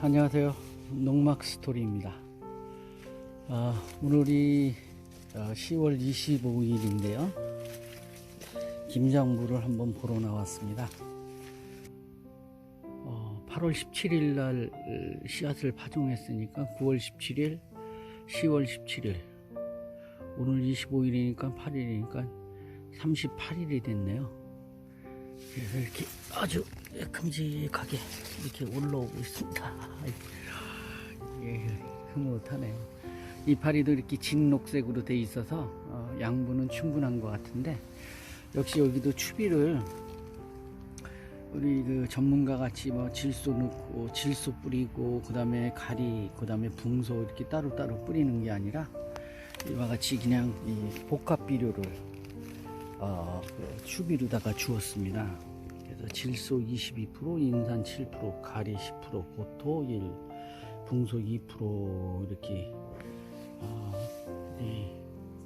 안녕하세요. 농막 스토리입니다. 아, 오늘이 어, 10월 25일인데요. 김장부를 한번 보러 나왔습니다. 어, 8월 17일 날 어, 씨앗을 파종했으니까 9월 17일, 10월 17일, 오늘 25일이니까 8일이니까 38일이 됐네요. 이렇게 아주 큼직하게 이렇게 올라오고 있습니다. 예, 흐뭇하네요. 이파리도 이렇게 진녹색으로 돼 있어서 어, 양분은 충분한 것 같은데 역시 여기도 추비를 우리 그 전문가 같이 뭐 질소 넣고 질소 뿌리고 그 다음에 가리 그 다음에 붕소 이렇게 따로따로 뿌리는 게 아니라 이와 같이 그냥 이 복합 비료를 어, 그 추비로다가 주었습니다. 그래서 질소 22%, 인산 7%, 가리 10%, 고토 1, 붕소 2% 이렇게 어, 이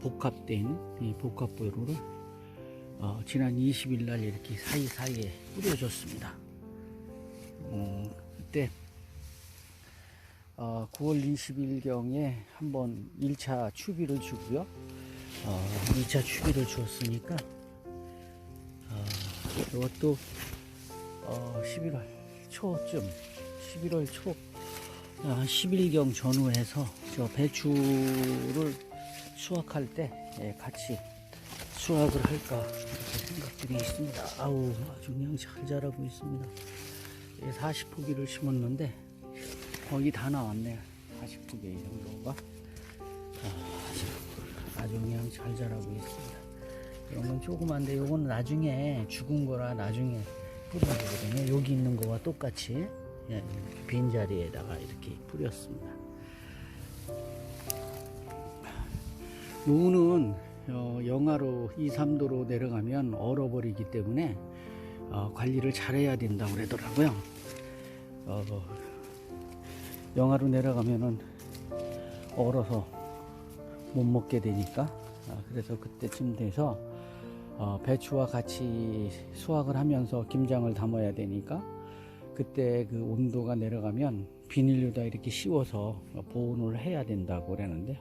복합된 이 복합 비료를 어, 지난 20일 날 이렇게 사이사이에 뿌려줬습니다. 음, 그때 어, 9월 20일경에 한번 1차 추비를 주고요. 어, 2차 추비를 주었으니까 어, 이것도 어, 11월 초쯤 11월 초 아, 10일경 전후해서 저 배추를 수확할 때 예, 같이 수확을 할까 생각들이 있습니다. 아우 아주 그냥 잘 자라고 있습니다. 40포기를 심었는데 거의 다 나왔네요. 40포기 정도가 아, 아주 그냥 잘 자라고 있습니다. 이런 건 조그만데 요건 나중에 죽은 거라 나중에 뿌리는 거거든요. 여기 있는 거와 똑같이 예, 빈 자리에다가 이렇게 뿌렸습니다. 노는 어, 영하로 2, 3도로 내려가면 얼어버리기 때문에 어, 관리를 잘해야 된다고 그러더라고요. 어, 영하로 내려가면은 얼어서 못 먹게 되니까 아, 그래서 그때쯤 돼서 어, 배추와 같이 수확을 하면서 김장을 담아야 되니까 그때 그 온도가 내려가면 비닐로다 이렇게 씌워서 보온을 해야 된다고 그러는데요.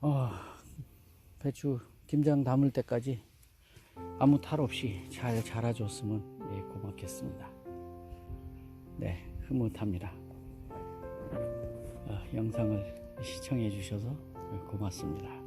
어, 배추 김장 담을 때까지 아무 탈 없이 잘 자라줬으면 예, 고맙겠습니다. 네, 흐뭇합니다. 어, 영상을 시청해 주셔서 고맙습니다.